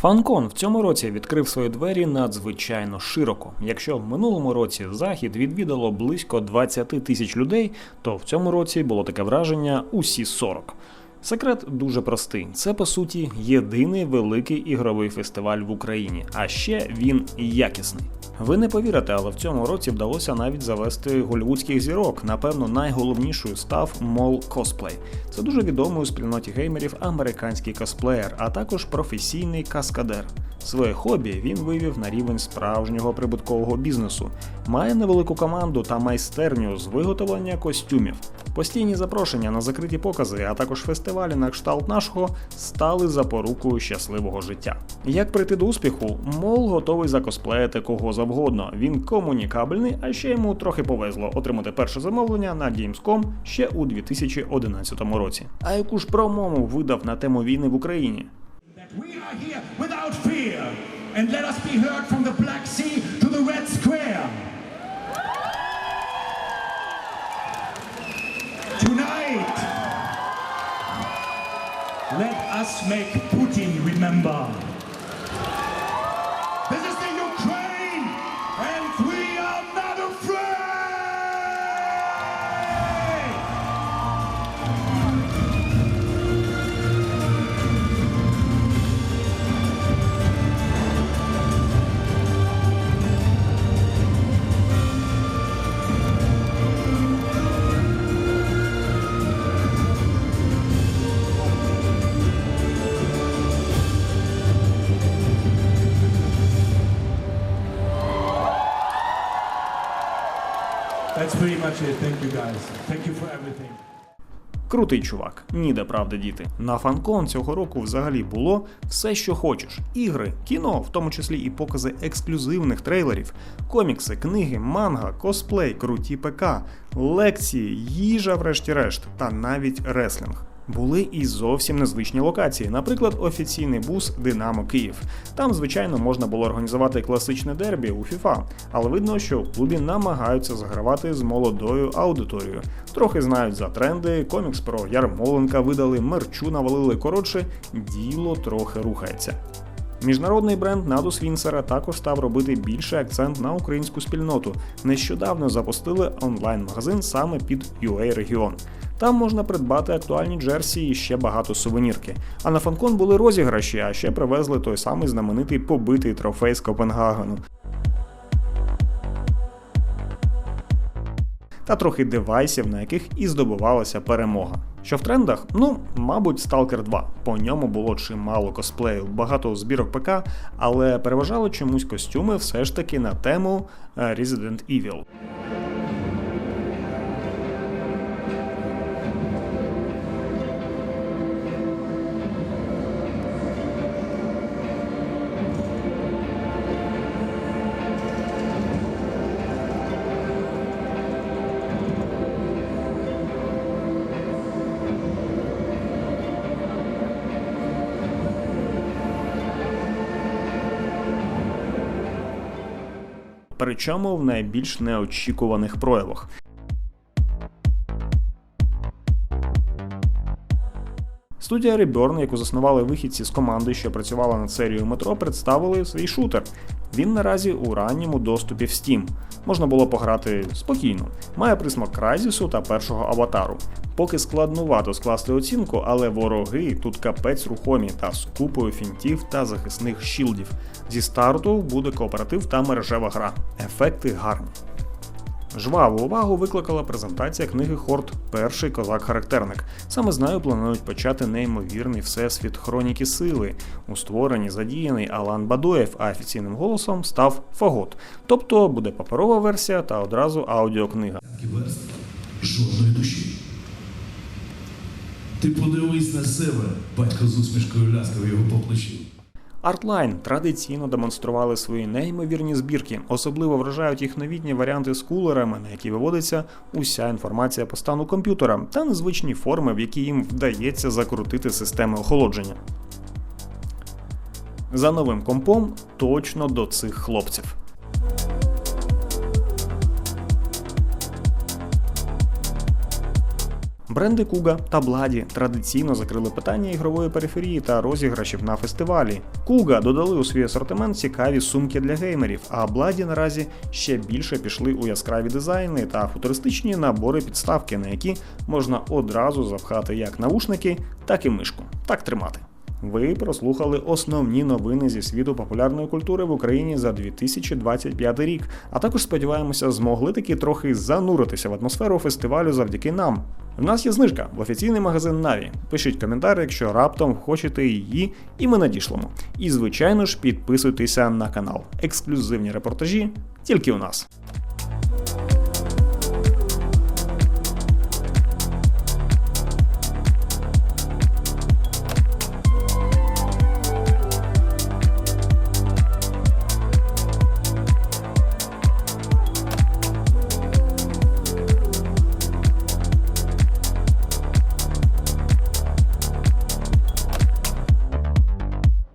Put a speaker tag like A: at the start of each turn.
A: Фанкон в цьому році відкрив свої двері надзвичайно широко. Якщо в минулому році захід відвідало близько 20 тисяч людей, то в цьому році було таке враження усі 40. Секрет дуже простий: це по суті єдиний великий ігровий фестиваль в Україні, а ще він якісний. Ви не повірите, але в цьому році вдалося навіть завести голівудських зірок. Напевно, найголовнішою став Мол Cosplay. Це дуже відомий у спільноті геймерів американський косплеєр, а також професійний каскадер. Своє хобі він вивів на рівень справжнього прибуткового бізнесу, має невелику команду та майстерню з виготовлення костюмів. Постійні запрошення на закриті покази, а також фестивалі на кшталт нашого стали запорукою щасливого життя. Як прийти до успіху, мол готовий закосплеїти кого завгодно. Він комунікабельний, а ще йому трохи повезло отримати перше замовлення на Gamescom ще у 2011 році. А яку ж промову видав на тему війни в Україні?
B: And let us be heard from the Black Sea to the Red Square. Let us make Putin remember. Pretty much it. Thank you guys. Thank you for everything.
A: Крутий чувак, ніде правда діти. На фанкон цього року взагалі було все, що хочеш: ігри, кіно, в тому числі і покази ексклюзивних трейлерів, комікси, книги, манга, косплей, круті ПК, лекції, їжа, врешті-решт, та навіть реслінг. Були і зовсім незвичні локації, наприклад, офіційний бус Динамо Київ. Там, звичайно, можна було організувати класичне дербі у FIFA, але видно, що в клубі намагаються загравати з молодою аудиторією. Трохи знають за тренди, комікс про Ярмоленка видали, мерчу навалили. Коротше, діло трохи рухається. Міжнародний бренд Надус Вінсера також став робити більший акцент на українську спільноту. Нещодавно запустили онлайн-магазин саме під UA регіон. Там можна придбати актуальні джерсі і ще багато сувенірки. А на фанкон були розіграші, а ще привезли той самий знаменитий побитий трофей з Копенгагену. та трохи девайсів, на яких і здобувалася перемога. Що в трендах? Ну, мабуть, Stalker 2. По ньому було чимало косплеїв, багато збірок ПК, але переважали чомусь костюми все ж таки на тему е, Resident Evil. Причому в найбільш неочікуваних проявах. Студія Reborn, яку заснували вихідці з команди, що працювала над серією метро, представили свій шутер. Він наразі у ранньому доступі в Steam. Можна було пограти спокійно. Має присмак Крайзісу та першого аватару. Поки складнувато скласти оцінку, але вороги тут капець рухомі та з купою фінтів та захисних щілдів. Зі старту буде кооператив та мережева гра. Ефекти гарні. Жваву увагу викликала презентація книги Хорт Перший козак-характерник. Саме з нею планують почати неймовірний всесвіт хроніки сили. У створенні задіяний Алан Бадоєв, а офіційним голосом став Фагот. Тобто буде паперова версія та одразу аудіокнига.
C: жодної душі. Ти подивись на себе, батько з усмішкою ляскав його по плечі.
A: Artline традиційно демонстрували свої неймовірні збірки. Особливо вражають їх новітні варіанти з кулерами, на які виводиться уся інформація по стану комп'ютера, та незвичні форми, в які їм вдається закрутити системи охолодження. За новим компом точно до цих хлопців. Бренди Куга та Бладі традиційно закрили питання ігрової периферії та розіграшів на фестивалі. Куга додали у свій асортимент цікаві сумки для геймерів, а Бладі наразі ще більше пішли у яскраві дизайни та футуристичні набори підставки, на які можна одразу запхати як навушники, так і мишку. Так тримати. Ви прослухали основні новини зі світу популярної культури в Україні за 2025 рік. А також сподіваємося, змогли таки трохи зануритися в атмосферу фестивалю завдяки нам. В нас є знижка в офіційний магазин Наві. Пишіть коментар, якщо раптом хочете її, і ми надішлемо. І звичайно ж підписуйтеся на канал. Ексклюзивні репортажі тільки у нас.